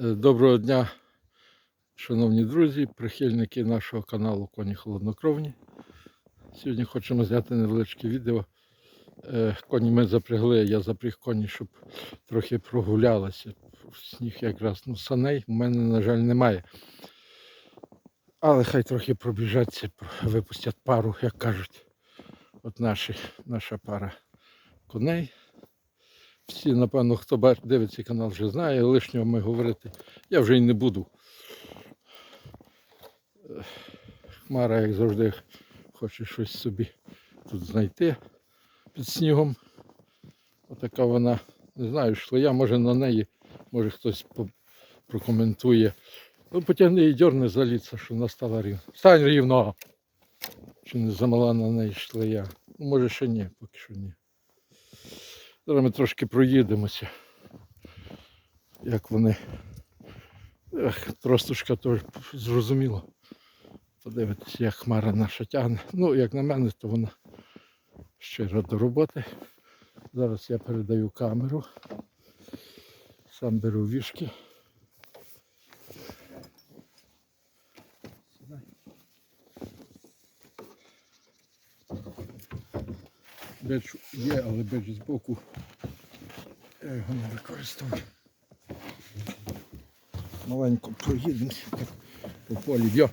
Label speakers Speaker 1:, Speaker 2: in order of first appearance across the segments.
Speaker 1: Е, Доброго дня, шановні друзі, прихильники нашого каналу Коні Холоднокровні. Сьогодні хочемо зняти невеличке відео. Е, Коні ми запрягли, я запряг коні, щоб трохи прогулялися. Сніг якраз ну, саней в мене, на жаль, немає. Але хай трохи пробіжаться, випустять пару, як кажуть. От наші, наша пара коней. Всі, напевно, хто дивиться канал, вже знає, лишнього ми говорити я вже й не буду. Хмара, як завжди, хоче щось собі тут знайти під снігом. Отака вона, не знаю, шлея, може на неї, може хтось прокоментує. Ну, потягни і дьорне за ліца, що вона стала рівно. Стань рівно! Чи не замала на неї шлея? Ну, може ще ні, поки що ні. Зараз ми трошки проїдемося. Як вони. Ех, тростушка теж зрозуміло. Подивитися, як хмара наша тягне. Ну, як на мене, то вона щиро до роботи. Зараз я передаю камеру. Сам беру вішки. Беч є, але беч збоку. Я його не використовую. Маленько проїдемося по полі. Йо.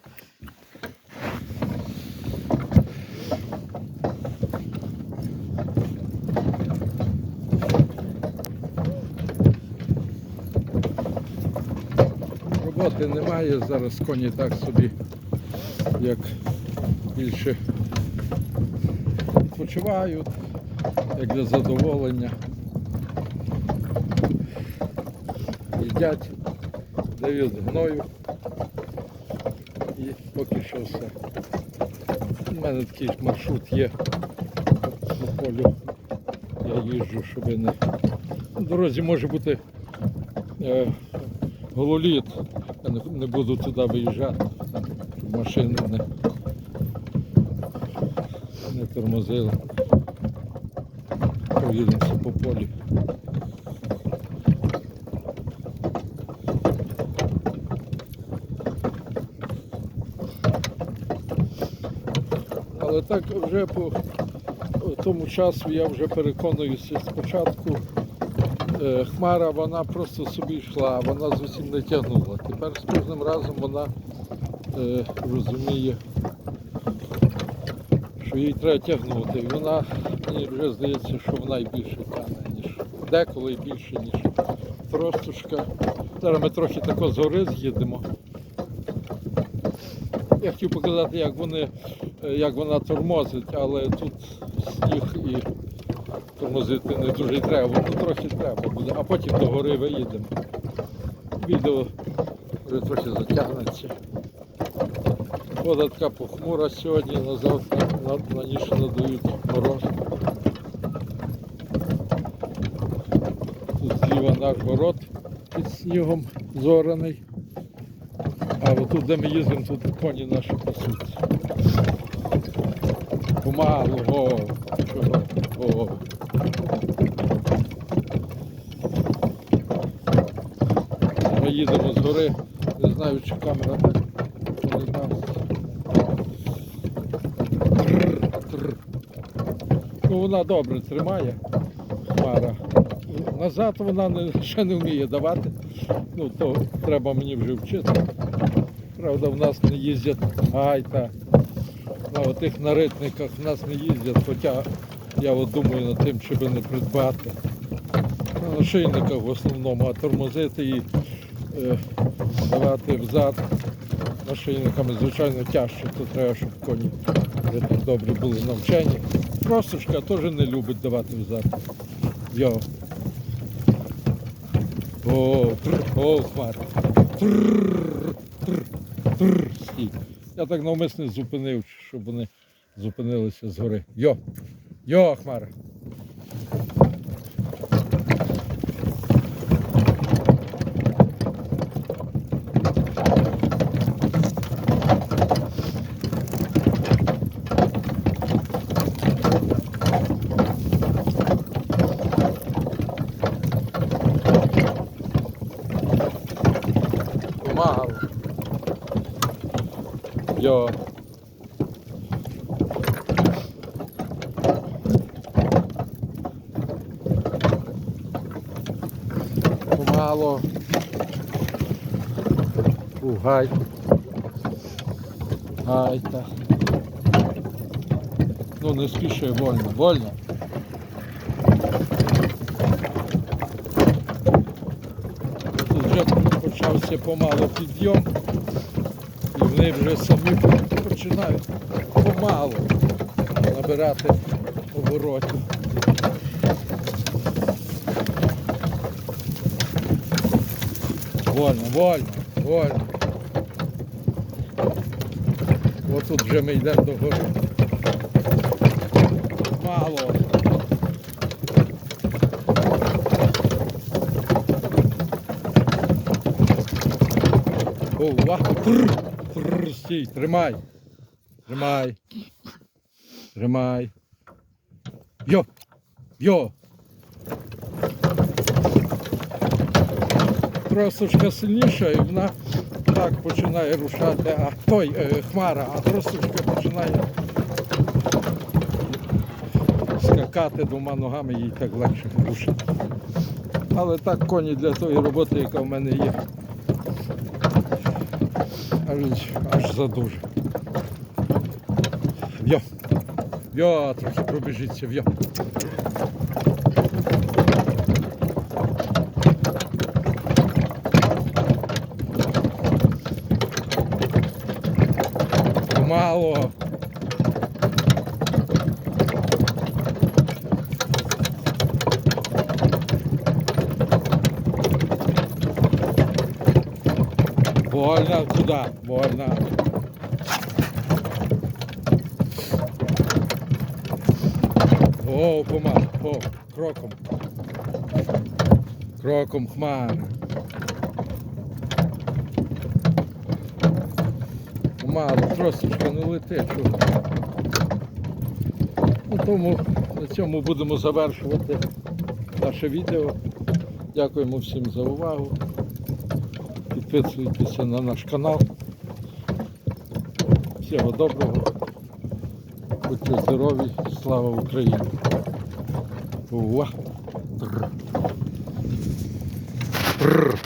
Speaker 1: Роботи немає, зараз коні так собі, як більше відпочивають, як для задоволення. Їдять, дають гною. І поки що все. У мене такий маршрут є по полю. Я їжджу, щоб не. На дорозі може бути е, гололід. Я не, не буду туди виїжджати, щоб машини не, не тормозили. Поїдемося по полі. Але так вже по тому часу я вже переконуюся спочатку. е, Хмара вона просто собі йшла, вона зовсім не тягнула. Тепер з кожним разом вона е, розуміє, що їй треба тягнути. І вона мені вже здається, що вона і більше тягне, ніж деколи і більше, ніж тростушка. Зараз ми трохи тако з гори з'їдемо. Я хотів показати, як вони, е, як вона тормозить, але тут сніг і тормозити не дуже й треба. Ну трохи треба буде, а потім до гори виїдемо. Відео вже трохи затягнеться. Вода така похмура сьогодні, на на, на ніч надають мороз. Тут зліва наш город під снігом зораний. А отут, де ми їздимо, тут коні наші пасуться. Помалу, чого, о. Ми їдемо з гори, не знаю, чи камера Ну вона добре тримає, хмара. Назад вона не, ще не вміє давати. Ну, то треба мені вже вчити. Правда, в нас не їздять гайта. На отих наритниках в нас не їздять, хоча я от думаю над тим, щоб не придбати. На шийниках в основному, а тормозити і е, давати взад нашийниками, звичайно, тяжче, то треба, щоб коні тут добре були навчання. Простушка теж не любить давати взад. Йо. О, трр, о, хмар. Трррр, тррр, тррр, стій. Я так навмисно зупинив, щоб вони зупинилися згори. Йо! Йо, хмара! Помало. Угай. Гайта. Ну не спіши, вольно, вольно. Тут вже почався помало підйом. І вони вже самі починають помалу набирати оборотів. Вольно, вольно, вольно. Отут вже ми йдемо до гори. Мало. Ова. Стій, тримай. Тримай. Тримай. Йо. Йо. Тросочка сильніша і вона так починає рушати, а той е, хмара, а тросочка починає скакати двома ногами, їй так легше рушити. Але так коні для тої роботи, яка в мене є. Аж, аж задуже. В'йо. В'йо, трохи пробіжиться, в'йо. Мало. Вольно туда, вольно. О, помалу, о, кроком. Кроком хмара. Помалу, трошечки не летить. Ну, тому на цьому будемо завершувати наше відео. Дякуємо всім за увагу. Підписуйтеся на наш канал. Всього доброго. Будьте здорові. Слава Україні. Уа. Трр.